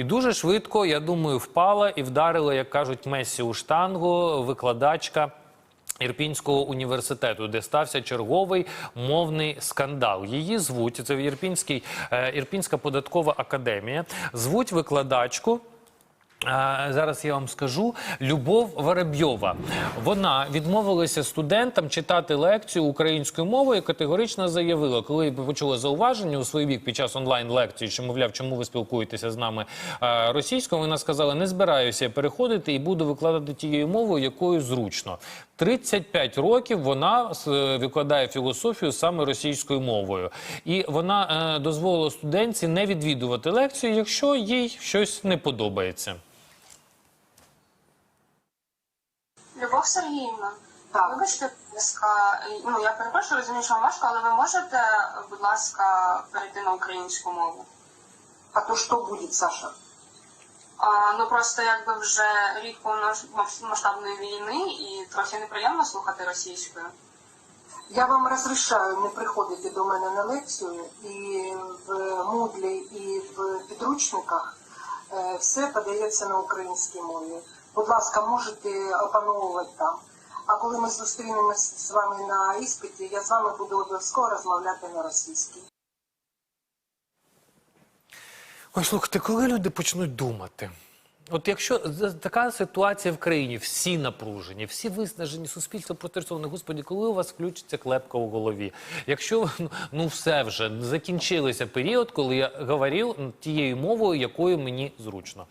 І дуже швидко, я думаю, впала і вдарила, як кажуть, Месі у штангу, викладачка. Ірпінського університету, де стався черговий мовний скандал. Її звуть це Ірпінський, Ірпінській Ірпінська податкова академія. Звуть викладачку. Зараз я вам скажу Любов Воробйова. Вона відмовилася студентам читати лекцію українською мовою. і Категорично заявила, коли почула зауваження у свій вік під час онлайн лекції, що мовляв, чому ви спілкуєтеся з нами російською. Вона сказала: не збираюся переходити і буду викладати тією мовою, якою зручно. 35 років вона викладає філософію саме російською мовою, і вона е, дозволила студентці не відвідувати лекцію, якщо їй щось не подобається. Любов Сергіївна, Так. вибачте, будь ласка, ну я перепрошую, розумію, що вам важко, але ви можете, будь ласка, перейти на українську мову? А то что будет, Саша? А, ну просто якби вже рік повномасштабної війни і трохи неприємно слухати російською. Я вам розрішаю не приходити до мене на лекцію, і в Мудлі, і в підручниках все подається на українській мові. Будь ласка, можете опановувати там. А коли ми зустрінемось з вами на іспиті, я з вами буду обов'язково розмовляти на російській. Ой, слухайте, коли люди почнуть думати? От якщо така ситуація в країні, всі напружені, всі виснажені, суспільство протестоване, господі, коли у вас включиться клепка у голові? Якщо ну, ну все вже закінчилися період, коли я говорив тією мовою, якою мені зручно.